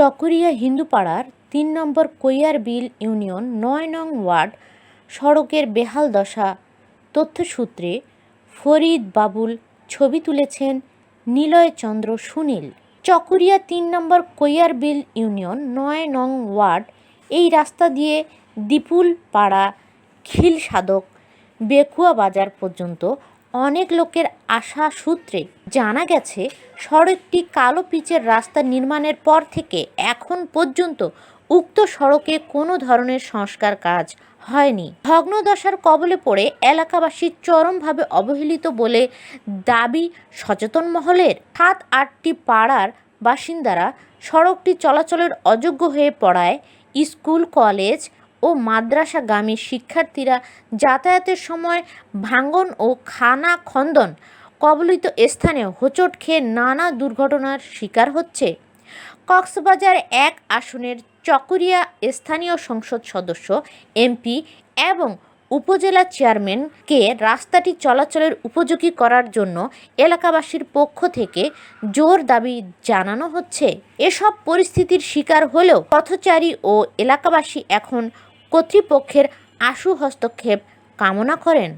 চকরিয়া হিন্দুপাড়ার তিন নম্বর কৈয়ার বিল ইউনিয়ন নয় নং ওয়ার্ড সড়কের বেহাল দশা তথ্যসূত্রে ফরিদ বাবুল ছবি তুলেছেন নিলয় চন্দ্র সুনীল। চকরিয়া তিন নম্বর কৈয়ার বিল ইউনিয়ন নয় নং ওয়ার্ড এই রাস্তা দিয়ে দিপুল পাড়া খিল সাধক বেকুয়া বাজার পর্যন্ত অনেক লোকের আশা সূত্রে জানা গেছে, সড়কটি কালো পিচের রাস্তা নির্মাণের পর থেকে এখন পর্যন্ত উক্ত সড়কে কোনো ধরনের সংস্কার কাজ হয়নি। ভগ্নদশার কবলে পড়ে এলাকাবাসী চরমভাবে অবহেলিত বলে দাবি সচেতন মহলের। সাত আটটি পাড়ার বাসিন্দারা সড়কটি চলাচলের অযোগ্য হয়ে পড়ায়। স্কুল, কলেজ ও মাদ্রাসাগামী শিক্ষার্থীরা যাতায়াতের সময় ভাঙ্গন ও খানা খন্দন কবলিত স্থানে হোঁচট খেয়ে নানা দুর্ঘটনার শিকার হচ্ছে। কক্সবাজার এক আসনের চকরিয়া স্থানীয় সংসদ সদস্য, এমপি এবং উপজেলা চেয়ারম্যানকে রাস্তাটি চলাচলের উপযোগী করার জন্য এলাকাবাসীর পক্ষ থেকে জোর দাবি জানানো হচ্ছে। এসব পরিস্থিতির শিকার হলেও পথচারী ও এলাকাবাসী এখন কর্তৃপক্ষের আশু হস্তক্ষেপ কামনা করেন।